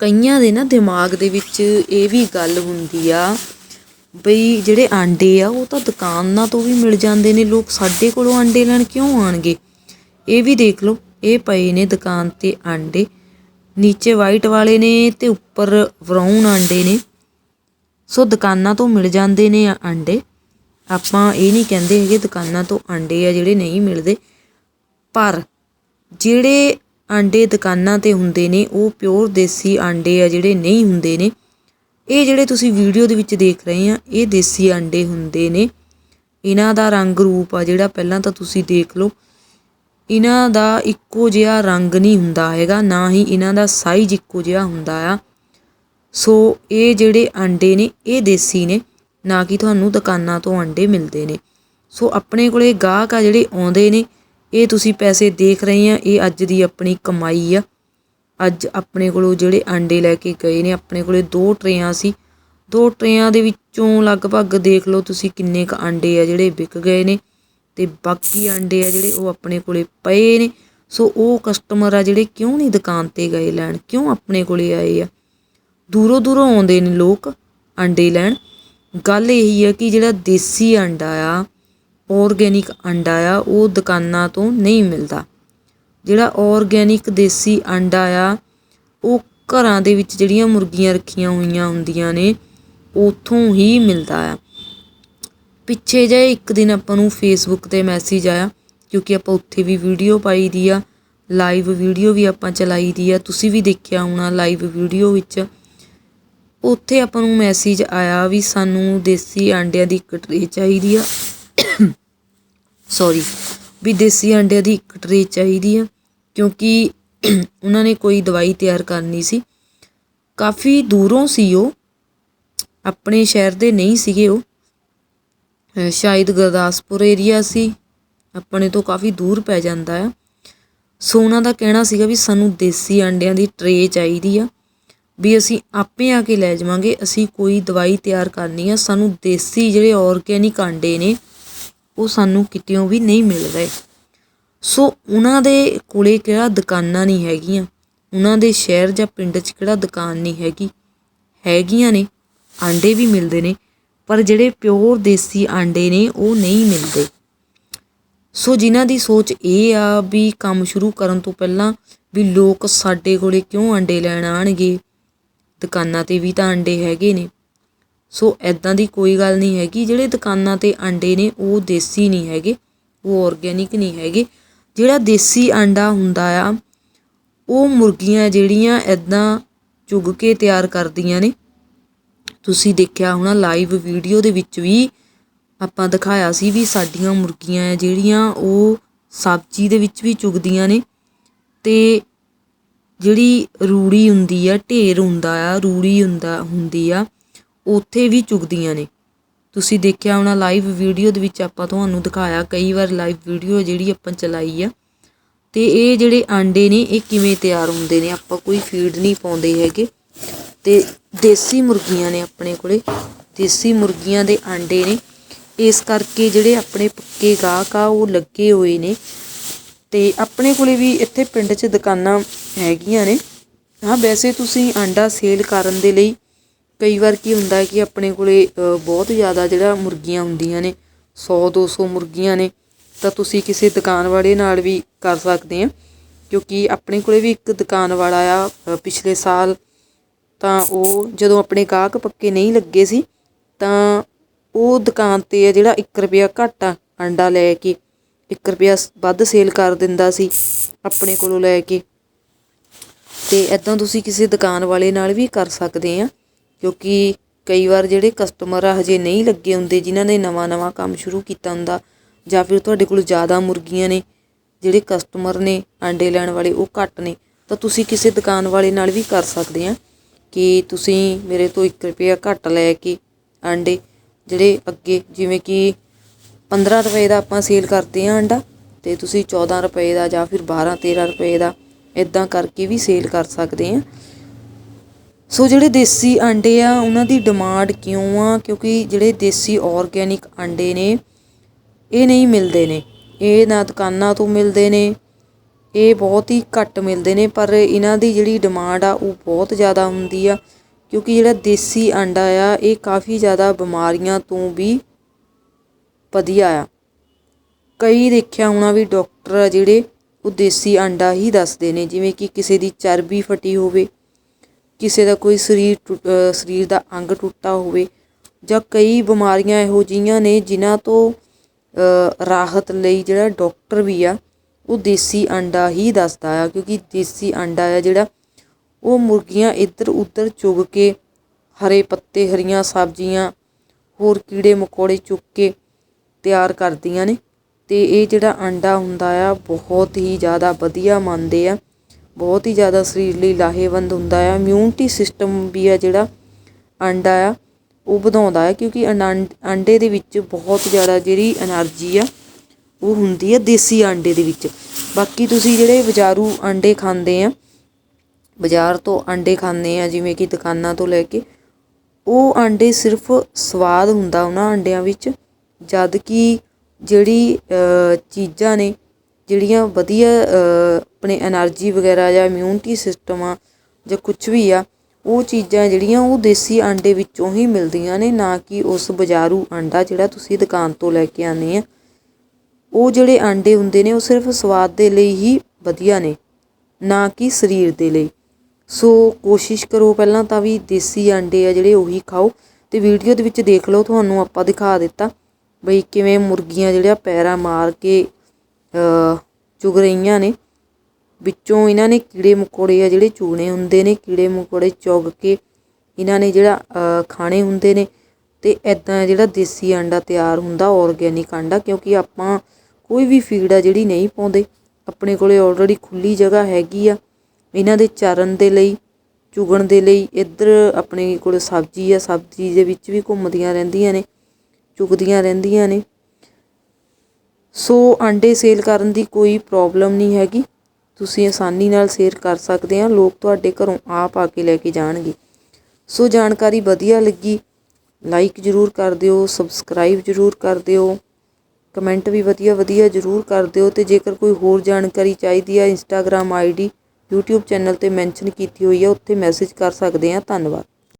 ਕਈਆਂ ਦੇ ਨਾ ਦਿਮਾਗ ਦੇ ਵਿੱਚ ਇਹ ਵੀ ਗੱਲ ਹੁੰਦੀ ਆ ਬਈ ਜਿਹੜੇ ਆਂਡੇ ਆ, ਉਹ ਤਾਂ ਦੁਕਾਨਾਂ ਤੋਂ ਵੀ ਮਿਲ ਜਾਂਦੇ ਨੇ, ਲੋਕ ਸਾਡੇ ਕੋਲੋਂ ਆਂਡੇ ਲੈਣ ਕਿਉਂ ਆਣਗੇ ਇਹ ਵੀ ਦੇਖ ਲਓ, ਇਹ ਪਏ ਨੇ ਦੁਕਾਨ ਤੇ ਆਂਡੇ, ਨੀਚੇ ਵਾਈਟ ਵਾਲੇ ਨੇ ਤੇ ਉੱਪਰ ਬਰਾਊਨ ਆਂਡੇ ਨੇ। ਸੋ ਦੁਕਾਨਾਂ ਤੋਂ ਮਿਲ ਜਾਂਦੇ ਨੇ ਆਂਡੇ। ਆਪਾਂ ਇਹ ਨਹੀਂ ਕਹਿੰਦੇ ਹੈਗੇ ਦੁਕਾਨਾਂ ਤੋਂ ਆਂਡੇ ਆ ਜਿਹੜੇ ਨਹੀਂ ਮਿਲਦੇ। ਪਰ ਜਿਹੜੇ ਆਂਡੇ ਦੁਕਾਨਾਂ ਤੇ ਹੁੰਦੇ ਨੇ, ਉਹ ਪਿਓਰ ਦੇਸੀ ਆਂਡੇ ਆ ਜਿਹੜੇ ਨਹੀਂ ਹੁੰਦੇ ਨੇ। ਇਹ ਜਿਹੜੇ ਤੁਸੀਂ ਵੀਡੀਓ ਦੇ ਵਿੱਚ ਦੇਖ ਰਹੇ ਆ, ਇਹ ਦੇਸੀ ਆਂਡੇ ਹੁੰਦੇ ਨੇ। ਇਹਨਾਂ ਦਾ ਰੰਗ ਰੂਪ ਆ ਜਿਹੜਾ ਪਹਿਲਾਂ ਤਾਂ ਤੁਸੀਂ ਦੇਖ ਲਓ। ਇਹਨਾਂ ਦਾ ਇੱਕੋ ਜਿਹਾ ਰੰਗ ਨਹੀਂ ਹੁੰਦਾ ਹੈਗਾ, ਨਾ ਹੀ ਇਹਨਾਂ ਦਾ ਸਾਈਜ਼ ਇੱਕੋ ਜਿਹਾ ਹੁੰਦਾ ਆ। ਸੋ ਇਹ ਜਿਹੜੇ ਆਂਡੇ ਨੇ, ਇਹ ਦੇਸੀ ਨੇ, ਨਾ ਕਿ ਤੁਹਾਨੂੰ ਦੁਕਾਨਾਂ ਤੋਂ ਆਂਡੇ ਮਿਲਦੇ ਨੇ। ਸੋ ਆਪਣੇ ਕੋਲੇ ਗਾਹਕ ਆ ਜਿਹੜੇ ਆਉਂਦੇ ਨੇ ਇਹ ਤੁਸੀਂ ਪੈਸੇ ਦੇਖ ਰਹੇ ਆ, ਇਹ ਅੱਜ ਦੀ ਆਪਣੀ ਕਮਾਈ ਆ। ਅੱਜ ਆਪਣੇ ਕੋਲੋਂ ਜਿਹੜੇ ਆਂਡੇ ਲੈ ਕੇ ਗਏ ਨੇ, ਆਪਣੇ ਕੋਲੇ ਦੋ ਟਰੇਆਂ ਸੀ। ਦੋ ਟਰੇਆਂ ਦੇ ਵਿੱਚੋਂ ਲਗਭਗ ਦੇਖ ਲਓ ਤੁਸੀਂ ਕਿੰਨੇ ਕ ਆਂਡੇ ਆ ਜਿਹੜੇ ਵਿਕ ਗਏ ਨੇ ਤੇ ਬਾਕੀ ਆਂਡੇ ਆ ਜਿਹੜੇ ਉਹ ਆਪਣੇ ਕੋਲੇ ਪਏ ਨੇ। ਸੋ ਉਹ ਕਸਟਮਰ ਆ ਜਿਹੜੇ ਕਿਉਂ ਨਹੀਂ ਦੁਕਾਨ ਤੇ ਗਏ ਲੈਣ? ਕਿਉਂ ਆਪਣੇ ਕੋਲੇ ਆਏ ਆ? ਦੂਰੋਂ ਦੂਰੋਂ ਆਉਂਦੇ ਨੇ ਲੋਕ ਆਂਡੇ ਲੈਣ। ਗੱਲ ਇਹੀ ਆ ਕਿ ਜਿਹੜਾ ਦੇਸੀ ਆਂਡਾ ਆ ਔਰਗੈਨਿਕ ਆਂਡਾ ਆ, ਉਹ ਦੁਕਾਨਾਂ ਤੋਂ ਨਹੀਂ ਮਿਲਦਾ। ਜਿਹੜਾ ਔਰਗੈਨਿਕ ਦੇਸੀ ਆਂਡਾ ਆ, ਉਹ ਘਰਾਂ ਦੇ ਵਿੱਚ ਜਿਹੜੀਆਂ ਮੁਰਗੀਆਂ ਰੱਖੀਆਂ ਹੋਈਆਂ ਹੁੰਦੀਆਂ ਨੇ, ਉਥੋਂ ਹੀ ਮਿਲਦਾ ਆ। ਪਿੱਛੇ ਜੇ ਇੱਕ ਦਿਨ ਆਪਾਂ ਨੂੰ ਫੇਸਬੁੱਕ ਤੇ ਮੈਸੇਜ ਆਇਆ, ਕਿਉਂਕਿ ਆਪਾਂ ਉੱਥੇ ਵੀ ਵੀਡੀਓ ਪਾਈ ਦੀ ਆ ਲਾਈਵ ਵੀਡੀਓ ਵੀ ਆਪਾਂ ਚਲਾਈ ਦੀ ਆ। ਤੁਸੀਂ ਵੀ ਦੇਖਿਆ ਹੋਣਾ ਲਾਈਵ ਵੀਡੀਓ ਵਿੱਚ। ਉੱਥੇ ਆਪਾਂ ਨੂੰ ਮੈਸੇਜ ਆਇਆ ਵੀ ਸਾਨੂੰ ਦੇਸੀ ਆਂਡਿਆਂ ਦੀ ਇੱਕ ਟਰੇ ਚਾਹੀਦੀ ਆ। ਸੌਰੀ ਵੀ ਦੇਸੀ ਆਂਡਿਆਂ ਦੀ ਇੱਕ ਟਰੇ ਚਾਹੀਦੀ ਆ, ਕਿਉਂਕਿ ਉਹਨਾਂ ਨੇ ਕੋਈ ਦਵਾਈ ਤਿਆਰ ਕਰਨੀ ਸੀ। ਕਾਫੀ ਦੂਰੋਂ ਸੀ ਉਹ, ਆਪਣੇ ਸ਼ਹਿਰ ਦੇ ਨਹੀਂ ਸੀਗੇ ਉਹ। ਸ਼ਾਇਦ ਗੁਰਦਾਸਪੁਰ ਏਰੀਆ ਸੀ, ਆਪਣੇ ਤੋਂ ਕਾਫੀ ਦੂਰ ਪੈ ਜਾਂਦਾ ਆ। ਸੋ ਉਹਨਾਂ ਦਾ ਕਹਿਣਾ ਸੀਗਾ ਵੀ ਸਾਨੂੰ ਦੇਸੀ ਆਂਡਿਆਂ ਦੀ ਟਰੇ ਚਾਹੀਦੀ ਆ, ਵੀ ਅਸੀਂ ਆਪੇ ਆ ਕੇ ਲੈ ਜਾਵਾਂਗੇ, ਅਸੀਂ ਕੋਈ ਦਵਾਈ ਤਿਆਰ ਕਰਨੀ ਆ, ਸਾਨੂੰ ਦੇਸੀ ਜਿਹੜੇ ਆਰਗੇਨਿਕ ਆਂਡੇ ਨੇ ਉਹ ਸਾਨੂੰ ਕਿਤਿਓਂ ਵੀ ਨਹੀਂ ਮਿਲ ਰਹੇ। ਸੋ ਉਹਨਾਂ ਦੇ ਕੋਲੇ ਕਿਹੜਾ ਦੁਕਾਨਾਂ ਨਹੀਂ ਹੈਗੀਆਂ। ਉਹਨਾਂ ਦੇ ਸ਼ਹਿਰ ਜਾਂ ਪਿੰਡ 'ਚ ਕਿਹੜਾ ਦੁਕਾਨ ਨਹੀਂ ਹੈਗੀ। ਹੈਗੀਆਂ ਨੇ, ਆਂਡੇ ਵੀ ਮਿਲਦੇ ਨੇ, ਪਰ ਜਿਹੜੇ ਪਿਓਰ ਦੇਸੀ ਆਂਡੇ ਨੇ, ਉਹ ਨਹੀਂ ਮਿਲਦੇ। ਸੋ ਜਿਨ੍ਹਾਂ ਦੀ ਸੋਚ ਇਹ ਆ ਵੀ ਕੰਮ ਸ਼ੁਰੂ ਕਰਨ ਤੋਂ ਪਹਿਲਾਂ ਵੀ ਲੋਕ ਸਾਡੇ ਕੋਲੇ ਕਿਉਂ ਆਂਡੇ ਲੈਣ ਆਣਗੇ ਦੁਕਾਨਾਂ ਤੇ ਵੀ ਤਾਂ ਆਂਡੇ ਹੈਗੇ ਨੇ। ਸੋ ਐਦਾਂ ਦੀ ਕੋਈ ਗੱਲ ਨਹੀਂ ਹੈਗੀ। ਜਿਹੜੇ ਦੁਕਾਨਾਂ ਤੇ ਆਂਡੇ ਨੇ, ਉਹ ਦੇਸੀ ਨਹੀਂ ਹੈਗੇ, ਉਹ ਆਰਗੇਨਿਕ ਨਹੀਂ ਹੈਗੇ। ਜਿਹੜਾ ਦੇਸੀ ਆਂਡਾ ਹੁੰਦਾ ਆ, ਉਹ ਮੁਰਗੀਆਂ ਜਿਹੜੀਆਂ ਐਦਾਂ ਚੁਗ ਕੇ ਤਿਆਰ ਕਰਦੀਆਂ ਨੇ। ਤੁਸੀਂ ਦੇਖਿਆ ਹੋਣਾ ਲਾਈਵ ਵੀਡੀਓ ਦੇ ਵਿੱਚ ਵੀ ਆਪਾਂ ਦਿਖਾਇਆ ਸੀ ਵੀ ਸਾਡੀਆਂ ਮੁਰਗੀਆਂ ਆ ਜਿਹੜੀਆਂ, ਉਹ ਸਬਜ਼ੀ ਦੇ ਵਿੱਚ ਵੀ ਚੁਗਦੀਆਂ ਨੇ। ਤੇ ਜਿਹੜੀ ਰੂੜੀ ਹੁੰਦੀ ਆ, ਢੇਰ ਹੁੰਦਾ ਆ, ਰੂੜੀ ਹੁੰਦਾ, ਹੁੰਦੀ ਆ ਉੱਥੇ ਵੀ ਚੁਗਦੀਆਂ ਨੇ। ਤੁਸੀਂ ਦੇਖਿਆ ਹੋਣਾ ਲਾਈਵ ਵੀਡੀਓ ਦੇ ਵਿੱਚ ਆਪਾਂ ਤੁਹਾਨੂੰ ਦਿਖਾਇਆ ਕਈ ਵਾਰ ਲਾਈਵ ਵੀਡੀਓ ਜਿਹੜੀ ਆਪਾਂ ਚਲਾਈ ਆ। ਤੇ ਇਹ ਜਿਹੜੇ ਆਂਡੇ ਨੇ, ਇਹ ਕਿਵੇਂ ਤਿਆਰ ਹੁੰਦੇ ਨੇ? ਆਪਾਂ ਕੋਈ ਫੀਡ ਨਹੀਂ ਪਾਉਂਦੇ ਹੈਗੇ। ਤੇ ਦੇਸੀ ਮੁਰਗੀਆਂ ਨੇ ਆਪਣੇ ਕੋਲੇ। ਦੇਸੀ ਮੁਰਗੀਆਂ ਦੇ ਆਂਡੇ ਨੇ। ਇਸ ਕਰਕੇ ਜਿਹੜੇ ਆਪਣੇ ਪੱਕੇ ਗਾਹਕ ਆ, ਉਹ ਲੱਗੇ ਹੋਏ ਨੇ। ਤੇ ਆਪਣੇ ਕੋਲੇ ਵੀ ਇੱਥੇ ਪਿੰਡ 'ਚ ਦੁਕਾਨਾਂ ਹੈਗੀਆਂ ਨੇ। ਹਾਂ, ਵੈਸੇ ਤੁਸੀਂ ਆਂਡਾ ਸੇਲ ਕਰਨ ਦੇ ਲਈ ਕਈ ਵਾਰ ਕੀ ਹੁੰਦਾ ਕਿ ਆਪਣੇ ਕੋਲੇ ਬਹੁਤ ਜ਼ਿਆਦਾ ਜਿਹੜਾ ਮੁਰਗੀਆਂ ਹੁੰਦੀਆਂ ਨੇ 100 200 ਮੁਰਗੀਆਂ ਨੇ, ਤਾਂ ਤੁਸੀਂ ਕਿਸੇ ਦੁਕਾਨ ਵਾਲੇ ਨਾਲ ਵੀ ਕਰ ਸਕਦੇ ਆ। ਕਿਉਂਕਿ ਆਪਣੇ ਕੋਲੇ ਵੀ ਇੱਕ ਦੁਕਾਨ ਵਾਲਾ ਆ ਪਿਛਲੇ ਸਾਲ ਤਾਂ ਉਹ ਜਦੋਂ ਆਪਣੇ ਗਾਹਕ ਪੱਕੇ ਨਹੀਂ ਲੱਗੇ ਸੀ, ਤਾਂ ਉਹ ਦੁਕਾਨ ਤੇ ਆ ਜਿਹੜਾ 1 ਰੁਪਿਆ ਘੱਟ ਆ, ਅੰਡਾ ਲੈ ਕੇ 1 ਰੁਪਿਆ ਵੱਧ ਸੇਲ ਕਰ ਦਿੰਦਾ ਸੀ ਆਪਣੇ ਕੋਲੋਂ ਲੈ ਕੇ। ਤੇ ਐਦਾਂ ਤੁਸੀਂ ਕਿਸੇ ਦੁਕਾਨ ਵਾਲੇ ਨਾਲ ਵੀ ਕਰ ਸਕਦੇ ਆ। ਕਿਉਂਕਿ ਕਈ ਵਾਰ ਜਿਹੜੇ ਕਸਟਮਰ ਆ ਹਜੇ ਨਹੀਂ ਲੱਗੇ ਹੁੰਦੇ, ਜਿਨ੍ਹਾਂ ਨੇ ਨਵਾਂ-ਨਵਾਂ ਕੰਮ ਸ਼ੁਰੂ ਕੀਤਾ ਹੁੰਦਾ, ਜਾਂ ਫਿਰ ਤੁਹਾਡੇ ਕੋਲ ਜ਼ਿਆਦਾ ਮੁਰਗੀਆਂ ਨੇ, ਜਿਹੜੇ ਕਸਟਮਰ ਨੇ ਆਂਡੇ ਲੈਣ ਵਾਲੇ ਉਹ ਘੱਟ ਨੇ, ਤਾਂ ਤੁਸੀਂ ਕਿਸੇ ਦੁਕਾਨ ਵਾਲੇ ਨਾਲ ਵੀ ਕਰ ਸਕਦੇ ਆ ਕਿ ਤੁਸੀਂ ਮੇਰੇ ਤੋਂ 1 ਰੁਪਿਆ ਘੱਟ ਲੈ ਕੇ ਆਂਡੇ, ਜਿਹੜੇ ਅੱਗੇ ਜਿਵੇਂ ਕਿ 15 ਰੁਪਏ ਦਾ ਆਪਾਂ ਸੇਲ ਕਰਦੇ ਆ ਆਂਡਾ, ਤੇ ਤੁਸੀਂ 14 ਰੁਪਏ ਦਾ ਜਾਂ ਫਿਰ 12 13 ਰੁਪਏ ਦਾ ਇਦਾਂ ਕਰਕੇ ਵੀ ਸੇਲ ਕਰ ਸਕਦੇ ਆ। ਸੋ ਜਿਹੜੇ ਦੇਸੀ ਆਂਡੇ ਆ, ਉਹਨਾਂ ਦੀ ਡਿਮਾਂਡ ਕਿਉਂ ਆ? ਕਿਉਂਕਿ ਜਿਹੜੇ ਦੇਸੀ ਆਰਗੇਨਿਕ ਆਂਡੇ ਨੇ, ਇਹ ਨਹੀਂ ਮਿਲਦੇ ਨੇ। ਇਹ ਨਾ ਦੁਕਾਨਾਂ ਤੋਂ ਮਿਲਦੇ ਨੇ, ਇਹ ਬਹੁਤ ਹੀ ਘੱਟ ਮਿਲਦੇ ਨੇ, ਪਰ ਇਹਨਾਂ ਦੀ ਜਿਹੜੀ ਡਿਮਾਂਡ ਆ, ਉਹ ਬਹੁਤ ਜ਼ਿਆਦਾ ਹੁੰਦੀ ਆ। ਕਿਉਂਕਿ ਜਿਹੜਾ ਦੇਸੀ ਆਂਡਾ ਆ, ਇਹ ਕਾਫੀ ਜ਼ਿਆਦਾ ਬਿਮਾਰੀਆਂ ਤੋਂ ਵੀ ਵਧੀਆ ਆ। ਕਈ ਦੇਖਿਆ ਹੋਣਾ ਵੀ ਡਾਕਟਰ ਆ ਜਿਹੜੇ ਉਹ ਦੇਸੀ ਆਂਡਾ ਹੀ ਦੱਸਦੇ ਨੇ, ਜਿਵੇਂ ਕਿ ਕਿਸੇ ਦੀ ਚਰਬੀ ਫਟੀ ਹੋਵੇ ਕਿਸੇ ਦਾ ਕੋਈ ਸਰੀਰ ਟੁੱਟ- ਸਰੀਰ ਦਾ ਅੰਗ ਟੁੱਟਾ ਹੋਵੇ ਜਾਂ ਕਈ ਬਿਮਾਰੀਆਂ ਇਹੋ ਜਿਹੀਆਂ ਨੇ ਜਿਨ੍ਹਾਂ ਤੋਂ ਰਾਹਤ ਲਈ ਜਿਹੜਾ ਡਾਕਟਰ ਵੀ ਆ, ਉਹ ਦੇਸੀ ਅੰਡਾ ਹੀ ਦੱਸਦਾ ਆ, ਕਿਉਂਕਿ ਦੇਸੀ ਅੰਡਾ ਆ ਜਿਹੜਾ, ਉਹ ਮੁਰਗੀਆਂ ਇੱਧਰ ਉੱਧਰ ਚੁਗ ਕੇ, ਹਰੇ ਪੱਤੇ, ਹਰੀਆਂ ਸਬਜ਼ੀਆਂ, ਹੋਰ ਕੀੜੇ ਮਕੌੜੇ ਚੁੱਕ ਕੇ ਤਿਆਰ ਕਰਦੀਆਂ ਨੇ ਤੇ ਇਹ ਜਿਹੜਾ ਅੰਡਾ ਹੁੰਦਾ ਆ, ਬਹੁਤ ਹੀ ਜ਼ਿਆਦਾ ਵਧੀਆ ਮੰਨਦੇ ਆ। ਬਹੁਤ ਹੀ ਜ਼ਿਆਦਾ ਸਰੀਰ ਲਈ ਲਾਹੇਵੰਦ ਹੁੰਦਾ ਆ। ਇਮਿਊਨਿਟੀ ਸਿਸਟਮ ਵੀ ਆ ਜਿਹੜਾ ਅੰਡਾ ਆ, ਉਹ ਵਧਾਉਂਦਾ ਹੈ ਕਿਉਂਕਿ ਅੰਡੇ ਦੇ ਵਿੱਚ ਬਹੁਤ ਜ਼ਿਆਦਾ ਜਿਹੜੀ એનર્ਜੀ ਆ, ਉਹ ਹੁੰਦੀ ਆ ਦੇਸੀ ਅੰਡੇ ਦੇ ਵਿੱਚ। ਬਾਕੀ ਤੁਸੀਂ ਜਿਹੜੇ ਬਾਜ਼ਾਰੂ ਅੰਡੇ ਖਾਂਦੇ ਆ, ਬਾਜ਼ਾਰ ਤੋਂ ਅੰਡੇ ਖਾਂਦੇ ਆ, ਜਿਵੇਂ ਕਿ ਦੁਕਾਨਾਂ ਤੋਂ ਲੈ ਕੇ, ਉਹ ਅੰਡੇ ਸਿਰਫ ਸਵਾਦ ਹੁੰਦਾ ਉਹਨਾਂ ਅੰਡਿਆਂ ਵਿੱਚ। ਜਦ ਕਿ ਜਿਹੜੀ ਚੀਜ਼ਾਂ ਨੇ ਜਿਹੜੀਆਂ ਵਧੀਆ ਆਪਣੇ ਐਨਰਜੀ ਵਗੈਰਾ ਜਾਂ ਇਮਿਊਨਿਟੀ ਸਿਸਟਮ ਆ ਜਾਂ ਕੁਝ ਵੀ ਆ, ਉਹ ਚੀਜ਼ਾਂ ਜਿਹੜੀਆਂ ਉਹ ਦੇਸੀ ਆਂਡੇ ਵਿੱਚੋਂ ਹੀ ਮਿਲਦੀਆਂ ਨੇ, ਨਾ ਕਿ ਉਸ ਬਾਜ਼ਾਰੂ ਆਂਡਾ ਜਿਹੜਾ ਤੁਸੀਂ ਦੁਕਾਨ ਤੋਂ ਲੈ ਕੇ ਆਉਂਦੇ ਆ। ਉਹ ਜਿਹੜੇ ਆਂਡੇ ਹੁੰਦੇ ਨੇ, ਉਹ ਸਿਰਫ ਸਵਾਦ ਦੇ ਲਈ ਹੀ ਵਧੀਆ ਨੇ, ਨਾ ਕਿ ਸਰੀਰ ਦੇ ਲਈ। ਸੋ ਕੋਸ਼ਿਸ਼ ਕਰੋ ਪਹਿਲਾਂ ਤਾਂ ਵੀ ਦੇਸੀ ਆਂਡੇ ਆ ਜਿਹੜੇ ਉਹੀ ਖਾਓ ਤੇ ਵੀਡੀਓ ਦੇ ਵਿੱਚ ਦੇਖ ਲਓ, ਤੁਹਾਨੂੰ ਆਪਾਂ ਦਿਖਾ ਦਿੱਤਾ ਬਈ ਕਿਵੇਂ ਮੁਰਗੀਆਂ ਜਿਹੜਿਆ ਪੈਰਾ ਮਾਰ ਕੇ ਚੁਗ ਰਹੀਆਂ ਨੇ। ਵਿੱਚੋਂ ਇਹਨਾਂ ਨੇ ਕੀੜੇ ਮਕੌੜੇ ਆ ਜਿਹੜੇ ਚੂਨੇ ਹੁੰਦੇ ਨੇ, ਕੀੜੇ ਮਕੌੜੇ ਚੁਗ ਕੇ ਇਹਨਾਂ ਨੇ ਜਿਹੜਾ ਖਾਣੇ ਹੁੰਦੇ ਨੇ। ਤੇ ਐਦਾਂ ਜਿਹੜਾ ਦੇਸੀ ਅੰਡਾ ਤਿਆਰ ਹੁੰਦਾ ਆਰਗੇਨਿਕ ਅੰਡਾ, ਕਿਉਂਕਿ ਆਪਾਂ ਕੋਈ ਵੀ ਫੀਡ ਆ ਜਿਹੜੀ ਨਹੀਂ ਪਾਉਂਦੇ। ਆਪਣੇ ਕੋਲੇ ਆਲਰੇਡੀ ਖੁੱਲੀ ਜਗ੍ਹਾ ਹੈਗੀ ਆ। ਇਹਨਾਂ ਦੇ ਚਰਨ ਦੇ ਲਈ, ਚੁਗਣ ਦੇ ਲਈ ਇੱਧਰ ਆਪਣੇ ਕੋਲ ਸਬਜ਼ੀ ਆ, ਸਬਜ਼ੀ ਦੇ ਵਿੱਚ ਵੀ ਘੁੰਮਦੀਆਂ ਰਹਿੰਦੀਆਂ ਨੇ, ਚੁਗਦੀਆਂ ਰਹਿੰਦੀਆਂ ਨੇ। ਸੋ ਆਂਡੇ ਸੇਲ ਕਰਨ ਦੀ ਕੋਈ ਪ੍ਰੋਬਲਮ ਨਹੀਂ ਹੈਗੀ। ਤੁਸੀਂ ਆਸਾਨੀ ਨਾਲ ਸੇਲ ਕਰ ਸਕਦੇ ਆ। ਲੋਕ ਤੁਹਾਡੇ ਘਰੋਂ ਆਪ ਆ ਕੇ ਲੈ ਕੇ ਜਾਣਗੇ। ਸੋ ਜਾਣਕਾਰੀ ਵਧੀਆ ਲੱਗੀ ਲਾਈਕ ਜ਼ਰੂਰ ਕਰ ਦਿਓ ਸਬਸਕ੍ਰਾਈਬ ਜ਼ਰੂਰ ਕਰ ਦਿਓ ਕਮੈਂਟ ਵੀ ਵਧੀਆ ਵਧੀਆ ਜ਼ਰੂਰ ਕਰ ਦਿਓ ਤੇ ਜੇਕਰ ਕੋਈ ਹੋਰ ਜਾਣਕਾਰੀ ਚਾਹੀਦੀ ਹੈ ਇੰਸਟਾਗ੍ਰam ਆਈਡੀ YouTube ਚੈਨਲ ਤੇ ਮੈਂਸ਼ਨ ਕੀਤੀ ਹੋਈ ਆ, ਉੱਥੇ ਮੈਸੇਜ ਕਰ ਸਕਦੇ ਆ। ਧੰਨਵਾਦ।